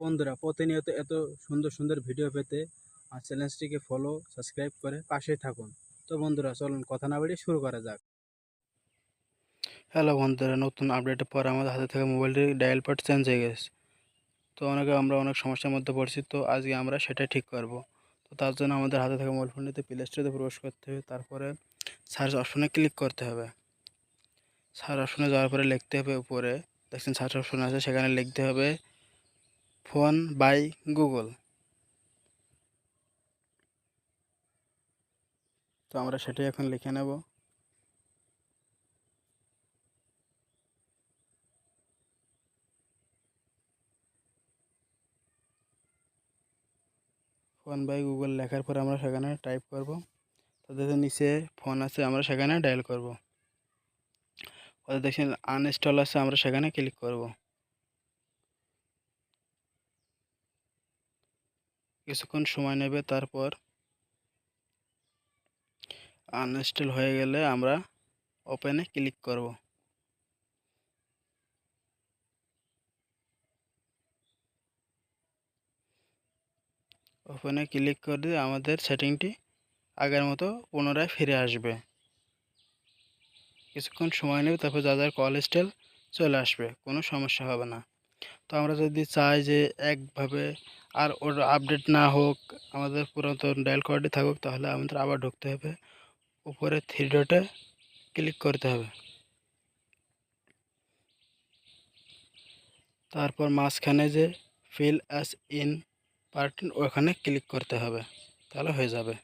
বন্ধুরা, প্রতিনিয়ত এত সুন্দর সুন্দর ভিডিও পেতে আর চ্যানেলটিকে ফলো সাবস্ক্রাইব করে পাশেই থাকুন। তো বন্ধুরা, চলুন কথা না বাড়িয়ে শুরু করা যাক। হ্যালো বন্ধুরা, নতুন আপডেটের পর আমাদের হাতে থেকে মোবাইলটির ডায়াল প্যাড চেঞ্জ হয়ে গেছে। তো অনেকে আমরা অনেক সমস্যার মধ্যে পড়ছি, তো আজকে আমরা সেটাই ঠিক করব। তো তার জন্য আমাদের হাতে থাকা মোবাইল ফোনটিতে প্লে স্টোরে প্রবেশ করতে হবে, তারপরে সার্চ অপশনে ক্লিক করতে হবে। সার্চ অপশনে যাওয়ার পরে লিখতে হবে উপরে, দেখছেন সার্চ অপশন আছে, সেখানে লিখতে হবে ফোন বাই গুগল। তো আমরা সেটাই এখন লিখে নেব। ফোন বাই গুগল লেখার পর আমরা সেখানে টাইপ করব। তাদের নিচে ফোন আছে আমরা সেখানে ডায়াল করব। ওদের দেখছেন আনইনস্টল আছে, আমরা সেখানে ক্লিক করব। কিছুক্ষণ সময় নেবে, তারপর আনইনস্টল হয়ে গেলে আমরা ওপেনে ক্লিক করব। ওপেনে ক্লিক করে দিয়ে আমাদের সেটিংটি আগের মতো পুনরায় ফিরে আসবে। কিছুক্ষণ সময় নেবে, তারপর যা যার কল চলে আসবে, কোনো সমস্যা হবে না। তো আমরা যদি চাই যে একভাবে আর ওর আপডেট না হোক, আমাদের পুরাতন ডায়াল কোয়ালিটি থাকুক, তাহলে আমাদের আবার ঢুকতে হবে। উপরে থ্রি ডটে ক্লিক করতে হবে। তারপর মাঝখানে যে ফিল অ্যাস ইন পার্ট ওখানে ক্লিক করতে হবে। তাহলে হয়ে যাবে।